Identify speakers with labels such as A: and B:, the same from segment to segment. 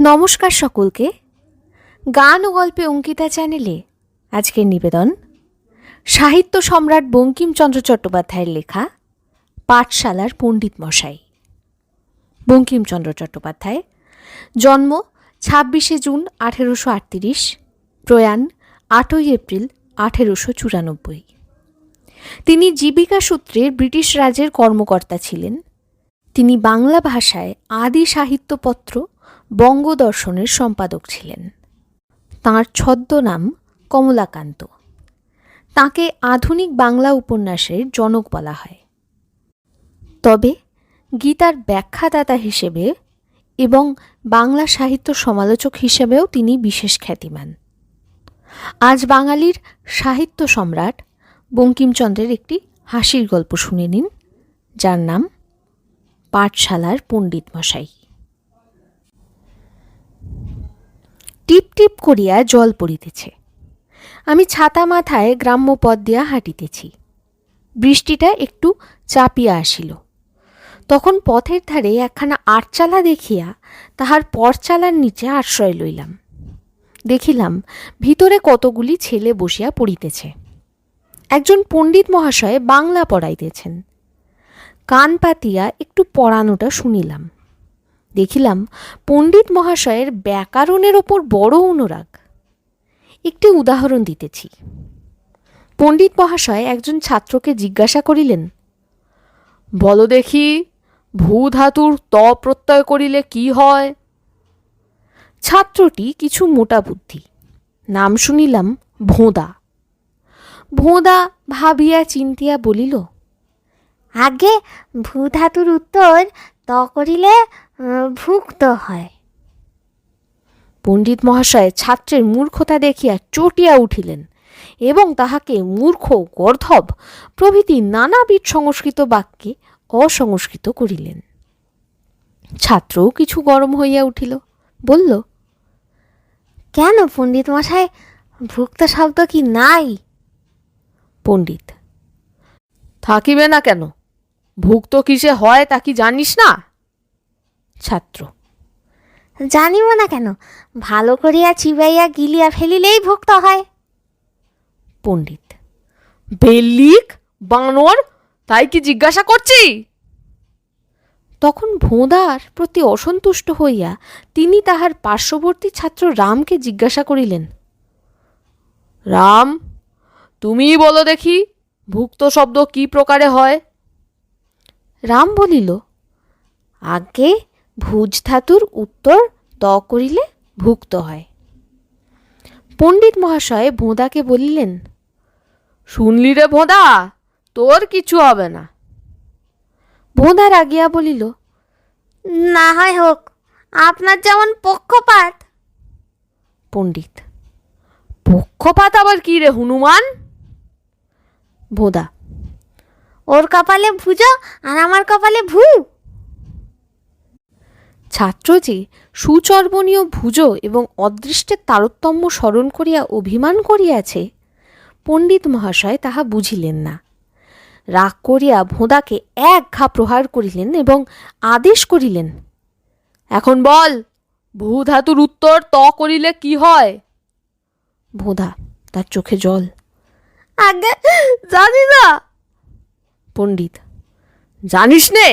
A: নমস্কার সকলকে। গান ও গল্পে অঙ্কিতা চ্যানেলে আজকের নিবেদন, সাহিত্য সম্রাট বঙ্কিমচন্দ্র চট্টোপাধ্যায়ের লেখা, পাঠশালার পণ্ডিত মশাই। বঙ্কিমচন্দ্র চট্টোপাধ্যায়, জন্ম ছাব্বিশে জুন আঠেরোশো আটত্রিশ, প্রয়াণ আটই এপ্রিল আঠেরোশো চুরানব্বই। তিনি জীবিকা সূত্রে ব্রিটিশ রাজের কর্মকর্তা ছিলেন। তিনি বাংলা ভাষায় আদি সাহিত্যপত্র বঙ্গদর্শনের সম্পাদক ছিলেন। তাঁর ছদ্মনাম কমলাকান্ত। তাকে আধুনিক বাংলা উপন্যাসের জনক বলা হয়। তবে গীতার ব্যাখ্যাদাতা হিসেবে এবং বাংলা সাহিত্য সমালোচক হিসেবেও তিনি বিশেষ খ্যাতিমান। আজ বাঙালির সাহিত্য সম্রাট বঙ্কিমচন্দ্রের একটি হাসির গল্প শুনে নিন, যার নাম পাঠশালার পণ্ডিত মশাই টিপ টিপ করিয়া জল পড়িতেছে। আমি ছাতা মাথায় গ্রাম্য পথ দিয়া হাঁটিতেছি। বৃষ্টিটা একটু চাপিয়া আসিল। তখন পথের ধারে একখানা আটচালা দেখিয়া তাহার পরচালার নিচে আশ্রয় লইলাম। দেখিলাম ভিতরে কতগুলি ছেলে বসিয়া পড়িতেছে। একজন পণ্ডিত মহাশয় বাংলা পড়াইতেছেন। কান পাতিয়া একটু পড়ানোটা শুনিলাম। দেখিলাম পণ্ডিত মহাশয়ের ব্যাকরণের ওপর বড় অনুরাগ। একটি উদাহরণ দিতেছি। পণ্ডিত মহাশয় একজন ছাত্রকে জিজ্ঞাসা করিলেন, বলো দেখি ভূ ধাতুর ত প্রত্যয় করিলে কি হয়? ছাত্রটি কিছু মোটা বুদ্ধি, নাম শুনিলাম ভোঁদা। ভোঁদা ভাবিয়া চিন্তিয়া বলিল,
B: আগে ভূধাতুর উত্তর ত করিলে ভুক্ত হয়।
A: পণ্ডিত মহাশয় ছাত্রের মূর্খতা দেখিয়া চটিয়া উঠিলেন এবং তাহাকে মূর্খ গর্ধব প্রভৃতি নানাবিধ সংস্কৃত বাক্যে অসংস্কৃত করিলেন। ছাত্রও কিছু গরম হইয়া উঠিল বলল
B: কেন পণ্ডিত মশাই ভুক্ত শব্দ কি নাই?
A: পণ্ডিত থাকিবে না কেন? ভুক্ত কিসে হয় তা কি জানিস না? ছাত্র।
B: জানিব না কেন? ভালো করিয়া চিবাইয়া গিলিয়া ফেলিলেই ভুক্ত হয়।
A: পণ্ডিত। বেল্লিক বানর তাই কি জিজ্ঞাসা করছি? তখন ভোঁদার প্রতি অসন্তুষ্ট হইয়া তিনি তাহার পার্শ্ববর্তী ছাত্র রামকে জিজ্ঞাসা করিলেন রাম তুমিই বলো দেখি ভুক্ত শব্দ কি প্রকারে হয়? রাম বলিল আগে ভুজ ধাতুর উত্তর ত করিলে ভুক্ত হয়। পণ্ডিত মহাশয় ভোঁদাকে বলিলেন শুনলি রে ভোঁদা তোর কিছু হবে না। ভোঁদা রাগিয়া বলিল
B: না হয় হোক আপনার যেমন পক্ষপাত।
A: পণ্ডিত পক্ষপাত আবার কি রে হনুমান? ভোঁদা
B: ওর কপালে ভুজ আর আমার কপালে ভু।
A: ছাত্র যে সুচর্বণীয় ভুজ এবং অদৃষ্টের তারতম্য স্মরণ করিয়া অভিমান করিয়াছে। পণ্ডিত মহাশয় তাহা বুঝিলেন না। রাগ করিয়া ভোঁদাকে এক ঘা প্রহার করিলেন এবং আদেশ করিলেন এখন বল ভূ ধাতুর উত্তর ত করিলে কি হয়? ভোঁদা তার চোখে জল
B: আগে জানি না।
A: পণ্ডিত। জানিস নে?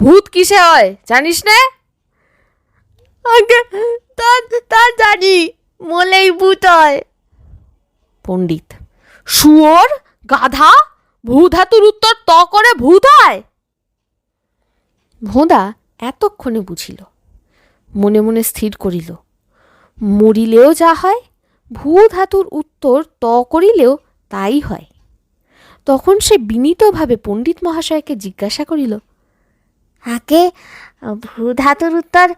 A: ভূত কিসে হয়? জানিস নে?
B: তা জানি, মলেই ভূত হয়।
A: পণ্ডিত, শুয়োর, গাধা ভূধাতুর উত্তর ত করে ভূত হয়? ভোঁদা এতক্ষণে বুঝিল, মনে মনে স্থির করিল, মরিলেও যা হয় ভূধাতুর উত্তর ত করিলেও তাই হয়। তখন সে বিনীতভাবে পণ্ডিত মহাশয়কে জিজ্ঞাসা করিল
B: আগে ভূধাতুর উত্তর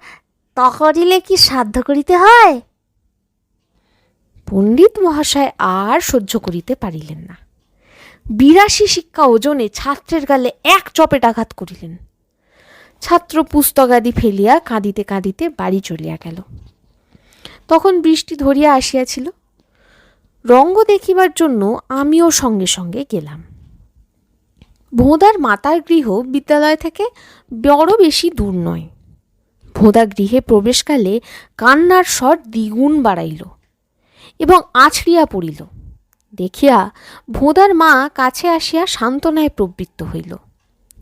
B: ত করিলে কি সাধ্য করিতে হয়?
A: পণ্ডিত মহাশয় আর সহ্য করিতে পারিলেন না। বিরাশি শিক্ষা ওজনে ছাত্রের গালে এক চপেট আঘাত করিলেন। ছাত্র পুস্তকাদি ফেলিয়া কাঁদিতে কাঁদিতে বাড়ি চলিয়া গেল। তখন বৃষ্টি ধরিয়া আসিয়াছিল। রঙ্গ দেখিবার জন্য আমিও সঙ্গে সঙ্গে গেলাম। ভোঁদার মাতার গৃহ বিদ্যালয় থেকে বড় বেশি দূর নয়। ভোদা গৃহে প্রবেশকালে কান্নার স্বর দ্বিগুণ বাড়াইল এবং আছড়িয়া পড়িল। দেখিয়া ভোদার মা কাছে আসিয়া সান্ত্বনায় প্রবৃত্ত হইল।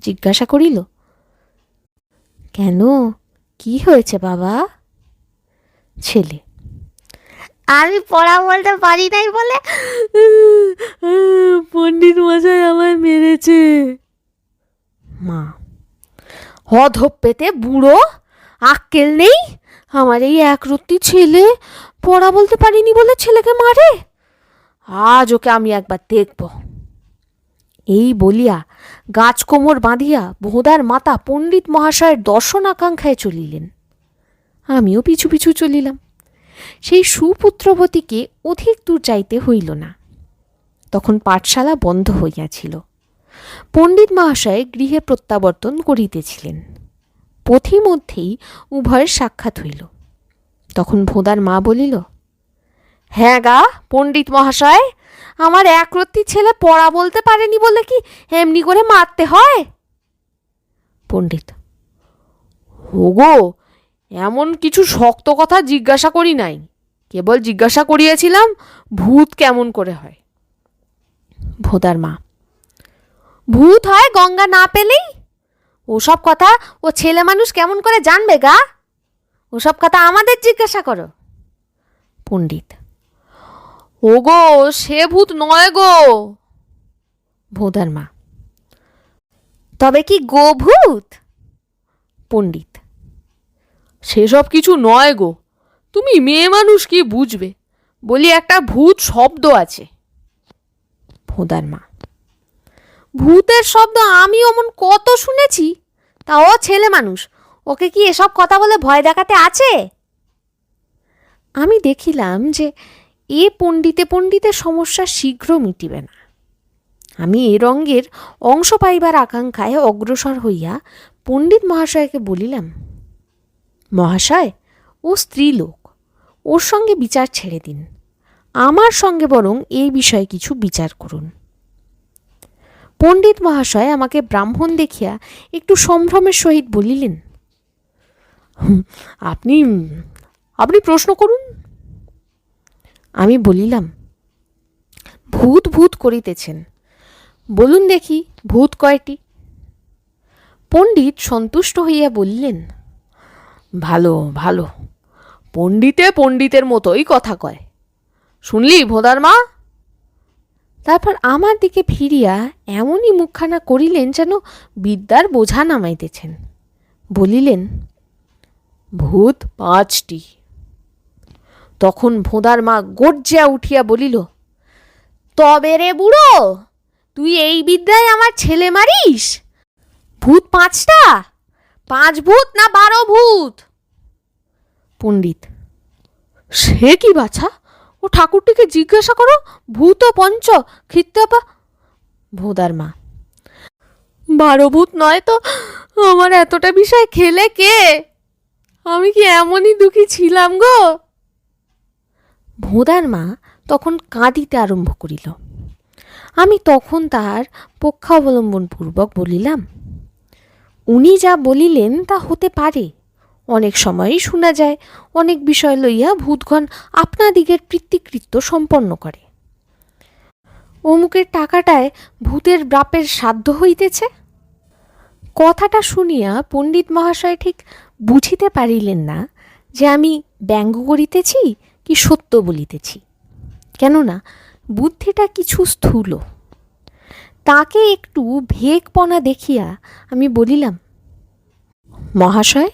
A: জিজ্ঞাসা করিল, কেন? কি হয়েছে বাবা? ছেলে
B: আমি পড়া বলতে পারি নাই বলে?
A: পণ্ডিত মশাই আমায় মেরেছে। মা হধপ পেতে বুড়ো? আক্কেল নেই? আমার এই একরত্তি ছেলে পড়া বলতে পারিনি বলে ছেলেকে মারে? আজ ওকে আমি একবার দেখব। এই বলিয়া গাছ কোমর বাঁধিয়া ভোদার মাতা পণ্ডিত মহাশয়ের দর্শন আকাঙ্ক্ষায় চলিলেন। আমিও পিছু পিছু চলিলাম। সেই সুপুত্রবতীকে অধিক দূর যাইতে হইল না। তখন পাঠশালা বন্ধ হইয়াছিল। পণ্ডিত মহাশয় গৃহে প্রত্যাবর্তন করিতেছিলেন। পথিমধ্যেই উভয়ের সাক্ষাৎ হইল। তখন ভোদার মা বলিল হ্যাঁ গা, পণ্ডিত মহাশয়, আমার একরত্তি ছেলে পড়া বলতে পারেনি বলে কি এমনি করে মারতে হয়? পণ্ডিত, ওগো এমন কিছু শক্ত কথা জিজ্ঞাসা করি নাই। কেবল জিজ্ঞাসা করিয়াছিলাম, ভূত কেমন করে হয়? ভোদার মা, ভূত হয় গঙ্গা না পেলেই? ওসব কথা ও ছেলে মানুষ কেমন করে জানবে গা? ওসব কথা আমাদের জিজ্ঞাসা করো। পণ্ডিত ও গো সে ভূত নয় গো। ভোদার মা, তবে কি গো ভূত? পণ্ডিত সেসব কিছু নয় গো। তুমি মেয়ে মানুষ কি বুঝবে? বলি একটা ভূত শব্দ আছে। ভোদার মা, ভূতের শব্দ আমি অমন কত শুনেছি? তা ও ছেলে মানুষ, ওকে কি এসব কথা বলে ভয় দেখাতে আছে? আমি দেখিলাম যে এ পণ্ডিতে পণ্ডিতে সমস্যা শীঘ্র মিটিবে না। আমি এ রঙ্গের অংশ পাইবার আকাঙ্ক্ষায় অগ্রসর হইয়া পণ্ডিত মহাশয়কে বলিলাম মহাশয়, ও স্ত্রীলোক, ওর সঙ্গে বিচার ছেড়ে দিন। আমার সঙ্গে বরং এই বিষয়ে কিছু বিচার করুন। পণ্ডিত মহাশয় আমাকে ব্রাহ্মণ দেখিয়া একটু সম্ভ্রমের সহিত বলিলেন আপনি আপনি প্রশ্ন করুন। আমি বলিলাম, ভূত ভূত করিতেছেন। বলুন দেখি ভূত কয়টি? পণ্ডিত সন্তুষ্ট হইয়া বলিলেন ভালো ভালো। পণ্ডিতে পণ্ডিতের মতোই কথা কয়। শুনলি ভোদার মা? তারপর আমার দিকে ফিরিয়া এমনই মুখখানা করিলেন যেন বিদ্যার বোঝা নামাইতেছেন। বলিলেন, ভূত পাঁচটি। তখন ভোদার মা গর্জিয়া উঠিয়া বলিল, তবে রে বুড়ো, তুই এই বিদ্যায় আমার ছেলে মারিস? ভূত পাঁচটা? পাঁচ ভূত না বারো ভূত? পণ্ডিত, সে কি বাছা? ও ঠাকুরটিকে জিজ্ঞাসা করো, ভূত পঞ্চ খিত্তাপা ভোদার মা। বারো ভূত নয় তো, আমার এতটা বিষয় খেলে কে? আমি কি এমনই দুঃখী ছিলাম গো? ভোদার মা তখন কাঁদিতে আরম্ভ করিল। আমি তখন তাহার পক্ষাবলম্বনপূর্বক বলিলাম উনি যা বলিলেন তা হতে পারে। অনেক সময়ই শোনা যায়, অনেক বিষয় লইয়া ভূতগণ আপনাদিগের পিতৃকৃত্য সম্পন্ন করে। অমুকের টাকাটায় ভূতের বাপের সাধ্য হইতেছে? কথাটা শুনিয়া পণ্ডিত মহাশয় ঠিক বুঝিতে পারিলেন না যে আমি ব্যঙ্গ করিতেছি কি সত্য বলিতেছি। কেননা বুদ্ধিটা কিছু স্থূল। তাকে একটু ভেকপনা দেখিয়া আমি বলিলাম, মহাশয়,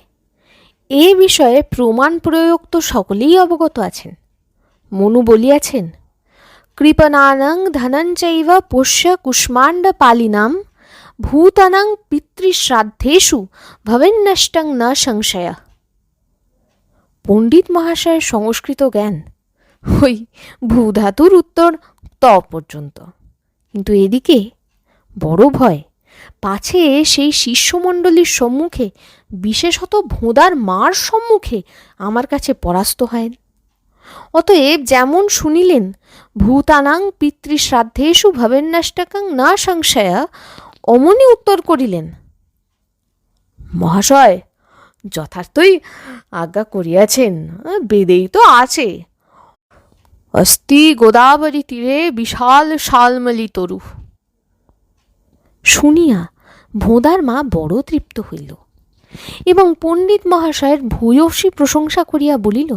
A: এ বিষয়ে প্রমাণ প্রয়োগ তো সকলেই অবগত আছেন। মনু বলিয়াছেন কৃপণানং ধনঞ্চৈব পোষ্য কুষ্মাণ্ড পালিনাম ভূতানাং পিতৃশ্রাদ্ধেষু ভবেন্নষ্টং ন সংশয়। পণ্ডিত মহাশয়ের সংস্কৃত জ্ঞান, ওই ভূধাতুর উত্তর ত পর্যন্ত। কিন্তু এদিকে বড় ভয়। পাছে সেই শিষ্যমণ্ডলীর সম্মুখে, বিশেষত ভোঁদার মার সম্মুখে আমার কাছে পরাস্ত হয়। অতএব যেমন শুনিলেন, ভূতানাং পিতৃশ্রাদ্ধেষু ভবেন্নাষ্টকাং না সংশয়া, অমনি উত্তর করিলেন, মহাশয়, যথার্থই আজ্ঞা করিয়াছেন, বেদেই তো আছে। অস্তি গোদাবরী তীরে বিশাল শালমলি তরু। শুনিয়া ভোঁদার মা বড় তৃপ্ত হইল এবং পণ্ডিত মহাশয়ের ভূয়সী প্রশংসা করিয়া বলিল,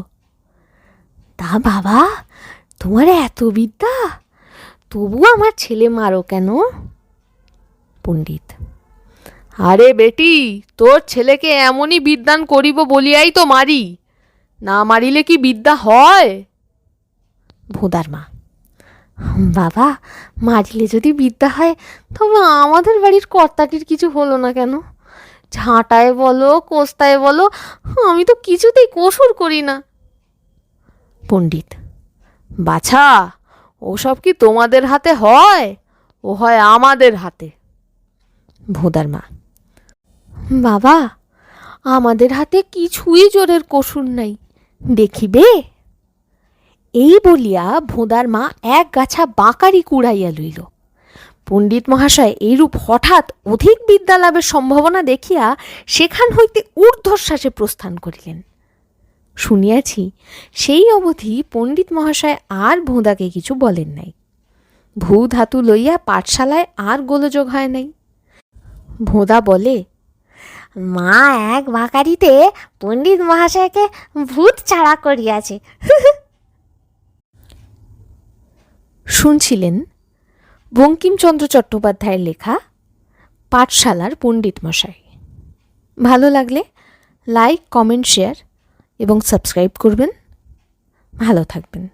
A: তা বাবা, তোমার এত বিদ্যা? তবু আমার ছেলে মারো কেন? পণ্ডিত, আরে বেটি, তোর ছেলেকে এমনই বিদ্যান করিব বলিয়াই তো মারি, না মারিলে কি বিদ্যা হয়? ভোদার মা বাবা, মারিলে যদি বিদ্যা হয়, তবে আমাদের বাড়ির কর্তাটির কিছু হলো না কেন? ঝাঁটায় বলো, কোস্তায় বলো, আমি তো কিছুতেই কসুর করি না। পণ্ডিত, বাছা, ওসব কি তোমাদের হাতে হয়? ও হয় আমাদের হাতে। ভোদার মা, বাবা, আমাদের হাতে কিছুই জোরের কসুর নাই। দেখিবে? এই বলিয়া ভোঁদার মা এক গাছা বাঁকারি কুড়াইয়া লইল। পণ্ডিত মহাশয় এইরূপ হঠাৎ অধিক বিদ্যা লাভের সম্ভাবনা দেখিয়া সেখান হইতে ঊর্ধ্বশ্বাসে প্রস্থান করিলেন। শুনিয়াছি সেই অবধি পণ্ডিত মহাশয় আর ভোঁদাকে কিছু বলেন নাই। ভূ ধাতু লইয়া পাঠশালায় আর গোলযোগ হয় নাই। ভোঁদা বলে,
B: মা এক বাকারিতে পণ্ডিত মহাশয়কে ভূত ছাড়া করিয়াছে।
A: শুনছিলেন বঙ্কিমচন্দ্র চট্টোপাধ্যায়ের লেখা পাঠশালার পণ্ডিত মশাই ভালো লাগলে লাইক, কমেন্ট, শেয়ার এবং সাবস্ক্রাইব করবেন। ভালো থাকবেন।